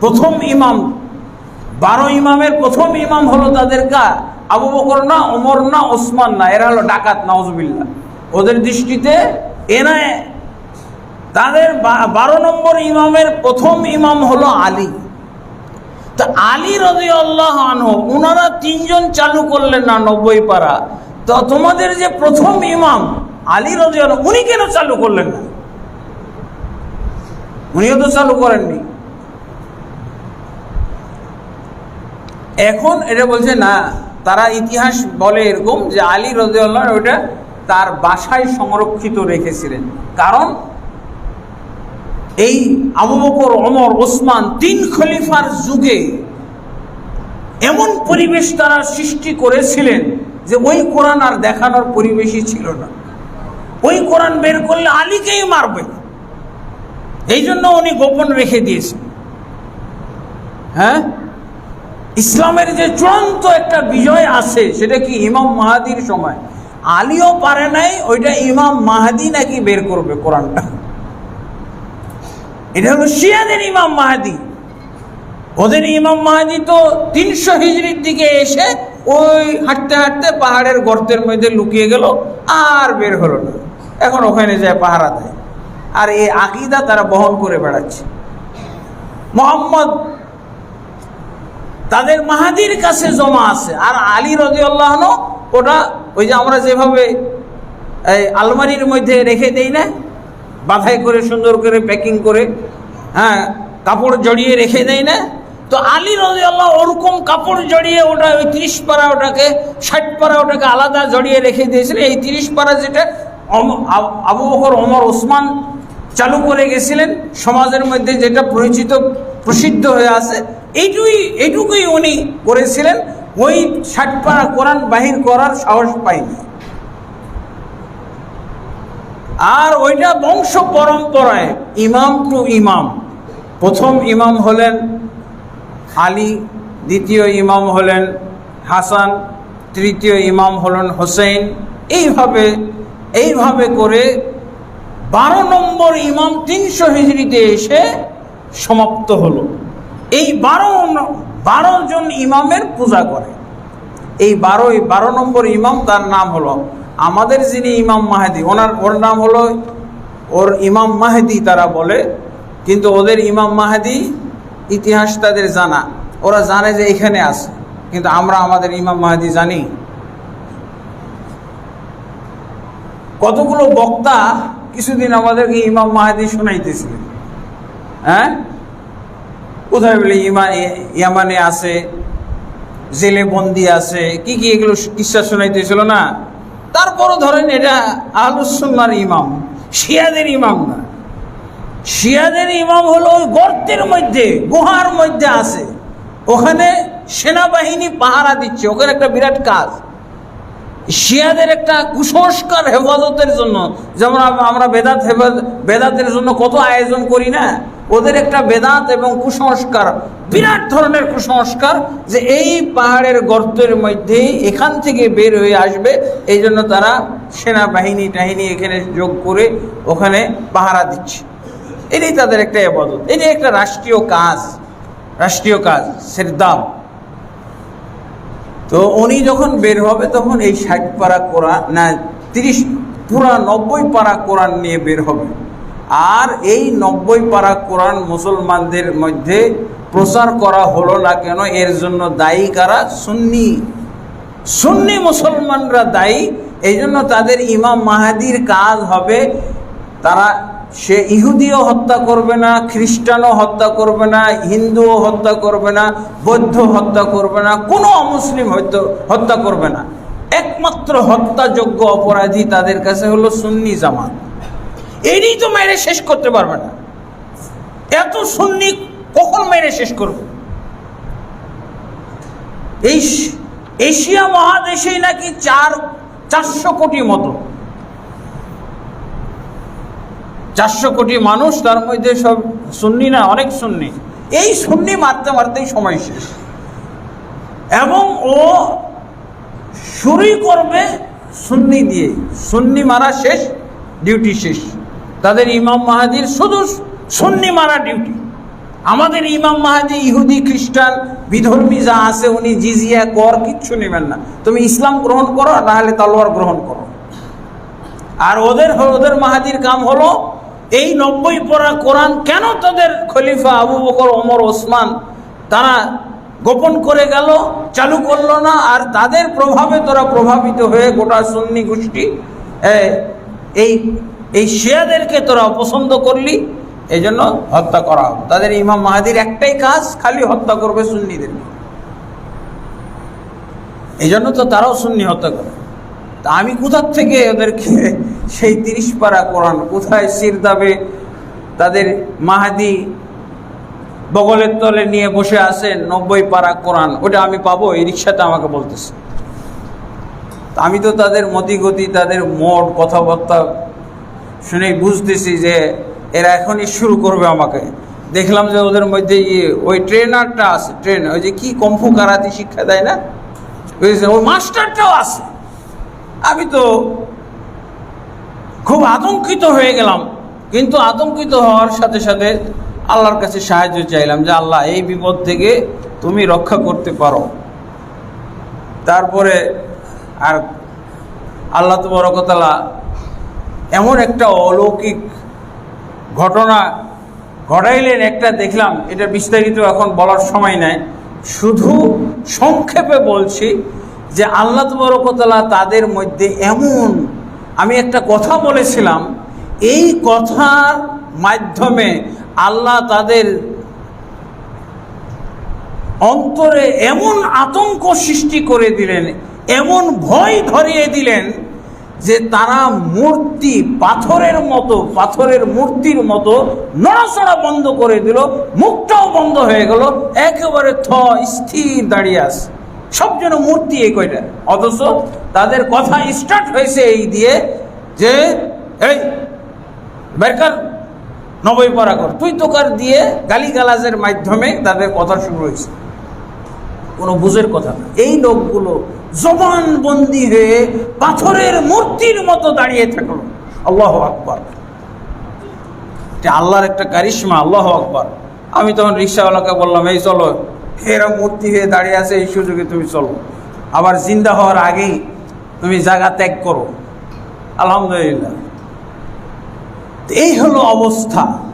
প্রথম ইমাম, বারো ইমামের প্রথম ইমাম হলো তাদের কা আবু বকর না, ওমর না, ওসমান না, এরা হলো ডাকাত নওয়াজবিল্লা ওদের দৃষ্টিতে এরা তাদের বারো নম্বর ইমামের প্রথম ইমাম হলো আলী। তা আলী রদি আল্লাহ আনহ ওনারা তিনজন চালু করলেন না নব্বই পারা। তো তোমাদের যে প্রথম ইমাম আলী আল্লাহ উনি কেন চালু করলেন না? উনিও তো চালু করেননি। এখন এটা বলছে, না, তারা ইতিহাস বলে এরকম যে আলী রদিউল্লাহ ওইটা তার বাসায় সংরক্ষিত রেখেছিলেন। কারণ এই আবু বকর অমর ওসমান তিন খলিফার যুগে এমন পরিবেশ তারা সৃষ্টি করেছিলেন যে ওই কোরআন আর দেখানোর পরিবেশই ছিল না। ওই কোরআন বের করলে আলীকেই মারবে। এই জন্য উনি গোপন রেখে দিয়েছেন। হ্যাঁ? ইসলামের যে চূড়ান্ত একটা বিজয় আছে, সেটা কি ইমাম মাহাদির সময়? আলীও পারে নাই, ওইটা ইমাম মাহাদি নাকি বের করবে কোরআনটা? এটা হলো শিয়াদের ইমাম মাহাদি। ওদের ইমাম মাহাদি তো তিনশো হিজড়ির দিকে এসে ওই হাঁটতে হাঁটতে পাহাড়ের গর্তের মধ্যে লুকিয়ে গেল, আর বের হলো না। এখন ওখানে যায় পাহারা দেয়। আর এই আকিদা তারা বহন করে বেড়াচ্ছে। মোহাম্মদ তাদের মাহাদির কাছে জমা আছে। আর আলী আল্লাহ ওটা ওই যে আমরা যেভাবে আলমারির মধ্যে রেখে দেই না বাধাই করে, সুন্দর করে প্যাকিং করে হ্যাঁ কাপড় জড়িয়ে রেখে দেয় না, তো আলী রদি আল্লাহ ওরকম কাপড় জড়িয়ে ওটা ওই তিরিশ পারা ওটাকে, ষাট পারা ওটাকে আলাদা জড়িয়ে রেখে দিয়েছিলেন। এই তিরিশ পারা যেটা আব- বকর, ওমর, ওসমান চালু করে গেছিলেন। সমাজের মধ্যে যেটা পরিচিত, প্রসিদ্ধ হয়ে আছে এইটুকুই এইটুকুই উনি করেছিলেন। ওই ষাট পারা কোরআন বাহির করার সাহস পাইনি। আর ওইটা বংশ পরম্পরায়, ইমাম টু ইমাম। প্রথম ইমাম হলেন আলী, দ্বিতীয় ইমাম হলেন হাসান, তৃতীয় ইমাম হলেন হোসেন এইভাবে এইভাবে করে বারো নম্বর ইমাম তিনশো হিজড়িতে এসে সমাপ্ত হলো। এই বারো বারো জন ইমামের পূজা করে। এই বারো বারো নম্বর ইমাম তার নাম হলো, আমাদের যিনি ইমাম মাহেদি, ওনার, ওর নাম হলো, ওর ইমাম মাহেদি তারা বলে, কিন্তু ওদের ইমাম মাহেদি ইতিহাস তাদের জানা। ওরা জানে যে এখানে আছে, কিন্তু আমরা আমাদের ইমাম মাহেদি জানি। কতগুলো বক্তা কিছুদিন আমাদেরকে ইমাম মাহাদি শোনাইতেছিলেন। হ্যাঁ? কোথায় ইয়ামানে আছে, জেলে বন্দি আছে, কি কি এগুলো কিসা শোনাইতেছিল না? তারপরও ধরেন এটা আহলুসুন্নার ইমাম, শিয়াদের ইমাম না। শিয়াদের ইমাম হলো ওই গর্তের মধ্যে, গুহার মধ্যে আছে। ওখানে সেনাবাহিনী পাহারা দিচ্ছে, ওখানে একটা বিরাট কাজ। শিয়াদের একটা কুসংস্কার হেফাজতের জন্য, যেমন আমরা বেদাত হেফাজ বেদাতের জন্য কত আয়োজন করি না? ওদের একটা বেদাত এবং কুসংস্কার, বিরাট ধরনের কুসংস্কার যে এই পাহাড়ের গর্তের মধ্যে এখান থেকে বের হয়ে আসবে। এই জন্য তারা সেনাবাহিনী টাহিনী এখানে যোগ করে ওখানে পাহারা দিচ্ছে। এটাই তাদের একটা আবাদত। এটাই একটা রাষ্ট্রীয় কাজ রাষ্ট্রীয় কাজ, সেরদাম। তো উনি যখন বের হবে, তখন এই ষাট পারা কোরআন, না, তিরিশ, পুরা নব্বই পারা কোরআন নিয়ে বের হবে। আর এই নব্বই পারা কোরআন মুসলমানদের মধ্যে প্রচার করা হলো না কেন? এর জন্য দায়ী কারা? সুন্নি। সুন্নি মুসলমানরা দায়ী। এই জন্য তাদের ইমাম মাহাদির কাজ হবে তারা সে ইহুদিও হত্যা করবে না, খ্রিস্টানও হত্যা করবে না, হিন্দুও হত্যা করবে না, বৌদ্ধ হত্যা করবে না, কোনো অমুসলিম হয়তো হত্যা করবে না। একমাত্র হত্যাযোগ্য অপরাধী তাদের কাছে হলো সুন্নি জামাত। এরই তো মেরে শেষ করতে পারবে না। এত সুন্নি কখন মেরে শেষ করবে? এই এশিয়া মহাদেশেই নাকি চার, চারশো কোটি মতো। চারশো কোটি মানুষ, তার মধ্যে সব সুন্নি না, অনেক সুন্নি। এই সুন্নি মারতে মারতেই সময় শেষ। এবং ও শুরুই করবে সুন্নি দিয়ে। সুন্নি মারা শেষ, ডিউটি শেষ। তাদের ইমাম মাহাদির শুধু সুন্নি মারা ডিউটি আমাদের ইমাম মাহাদি ইহুদি, খ্রিস্টান, বিধর্মী যা আছে, উনি জিজিয়া কর কিচ্ছু নেবেন না। তুমি ইসলাম গ্রহণ করো না হলে তালোয়ার গ্রহণ করো। আর ওদের ওদের মাহাদির কাম হলো, এই নব্বই পড়া কোরআন কেন তাদের খলিফা আবু বকর, ওমর, ওসমান, তারা গোপন করে গেল, চালু করল না, আর তাদের প্রভাবে তোরা প্রভাবিত হয়ে গোটা সুন্নি গোষ্ঠী এই এই শিয়াদেরকে তোরা অপছন্দ করলি এই জন্য হত্যা করা হবে। তাদের ইমাম মাহাদির একটাই কাজ, খালি হত্যা করবে সুন্নিদেরকে এই জন্য তো তারাও সুন্নি হত্যা করে। তা আমি কোথার থেকে ওদেরকে সেই তিরিশ পারা কোরআন, কোথায় সির দাবে তাদের মাহাদি বগলের তলে নিয়ে বসে আছেন নব্বই পারা কোরআন, ওটা আমি পাবো, এই রিক্সাতে আমাকে বলতেছে। আমি তো তাদের মতিগতি, তাদের মোট কথাবার্তা শুনেই বুঝতেছি যে এরা এখনই শুরু করবে আমাকে। দেখলাম যে ওদের মধ্যে ইয়ে ওই ট্রেনারটা আছে ট্রেন ওই যে কি কম্ফু কারাতি শিক্ষা দেয় না? বুঝেছেন? ওই মাস্টারটাও আছে। আমি তো খুব আতঙ্কিত হয়ে গেলাম। কিন্তু আতঙ্কিত হওয়ার সাথে সাথে আল্লাহর কাছে সাহায্য চাইলাম যে, আল্লাহ, এই বিপদ থেকে তুমি রক্ষা করতে পারো। তারপরে আর আল্লাহ তো বরকতালা এমন একটা অলৌকিক ঘটনা ঘটাইলেন একটা দেখলাম, এটা বিস্তারিত এখন বলার সময় নাই। শুধু সংক্ষেপে বলছি যে আল্লাহ তবরকতলা তাদের মধ্যে এমন, আমি একটা কথা বলেছিলাম, এই কথার মাধ্যমে আল্লাহ তাদের অন্তরে এমন আতঙ্ক সৃষ্টি করে দিলেন, এমন ভয় ধরিয়ে দিলেন যে তারা মূর্তি পাথরের মতো, পাথরের মূর্তির মতো নড়াচড়া বন্ধ করে দিল, মুখটাও বন্ধ হয়ে গেল, একেবারে থ স্থির দাঁড়িয়ে আছে। সব যেন মূর্তি এই কয়টা। অথচ তাদের কথা স্টার্ট হয়েছে এই দিয়ে যে, এই, বেরকার নবই পড়া কর তুই তোকার দিয়ে গালিগালাজের মাধ্যমে তাদের কথা শুরু হয়েছে। কোনো বুঝের কথা না। এই লোকগুলো জবানবন্দি হয়ে পাথরের মূর্তির মতো দাঁড়িয়ে থাকল আল্লাহ আকবর। আল্লাহর একটা কারিশমা, আল্লাহ আকবর। আমি তখন রিক্সাওয়ালাকে বললাম, এই চলো এরা মূর্তি হয়ে দাঁড়িয়ে আছে, এই সুযোগে তুমি চলো। আবার জিন্দা হওয়ার আগেই তুমি জায়গা ত্যাগ করো। আলহামদুলিল্লাহ। এই হলো অবস্থা।